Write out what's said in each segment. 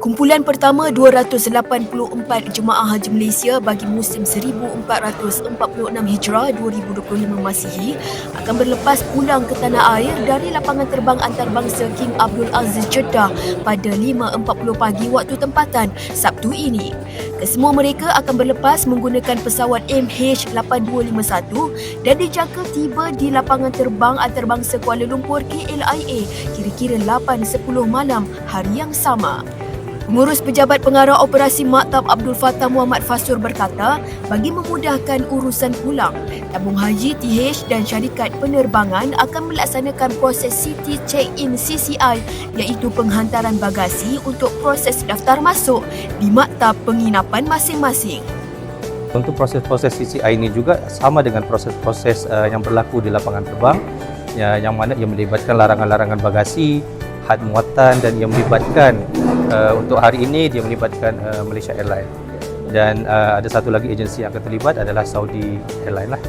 Kumpulan pertama 284 jemaah haji Malaysia bagi musim 1446 Hijrah 2025 Masihi akan berlepas pulang ke tanah air dari lapangan terbang antarabangsa King Abdul Aziz Jeddah pada 5.40 pagi waktu tempatan Sabtu ini. Kesemua mereka akan berlepas menggunakan pesawat MH8251 dan dijangka tiba di lapangan terbang antarabangsa Kuala Lumpur KLIA kira-kira 8.10 malam hari yang sama. Pengurus Pejabat Pengarah Operasi Maktab Abdul Fattah Muhammad Fasur berkata, bagi memudahkan urusan pulang, tabung haji TH dan syarikat penerbangan akan melaksanakan proses City Check-in CCI iaitu penghantaran bagasi untuk proses daftar masuk di maktab penginapan masing-masing. Untuk proses-proses CCI ini juga sama dengan proses-proses uh, yang berlaku di lapangan terbang ya, yang mana ia melibatkan larangan-larangan bagasi, had muatan dan ia melibatkan uh, untuk hari ini dia melibatkan uh, Malaysia Airlines dan uh, ada satu lagi agensi yang akan terlibat adalah Saudi Airlines lah.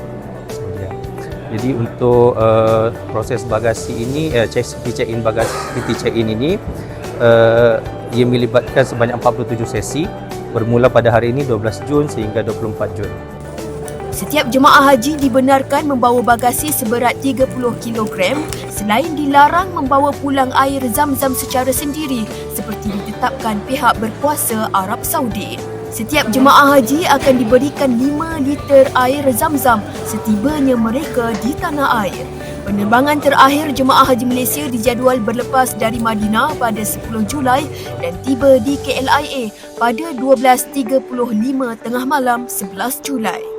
Jadi untuk uh, proses bagasi ini uh, check check-in bagasi check-in ini uh, ia melibatkan sebanyak 47 sesi bermula pada hari ini 12 Jun sehingga 24 Jun. Setiap jemaah haji dibenarkan membawa bagasi seberat 30 kg selain dilarang membawa pulang air zam-zam secara sendiri seperti ditetapkan pihak berkuasa Arab Saudi. Setiap jemaah haji akan diberikan 5 liter air zam-zam setibanya mereka di tanah air. Penerbangan terakhir jemaah haji Malaysia dijadual berlepas dari Madinah pada 10 Julai dan tiba di KLIA pada 12.35 tengah malam 11 Julai.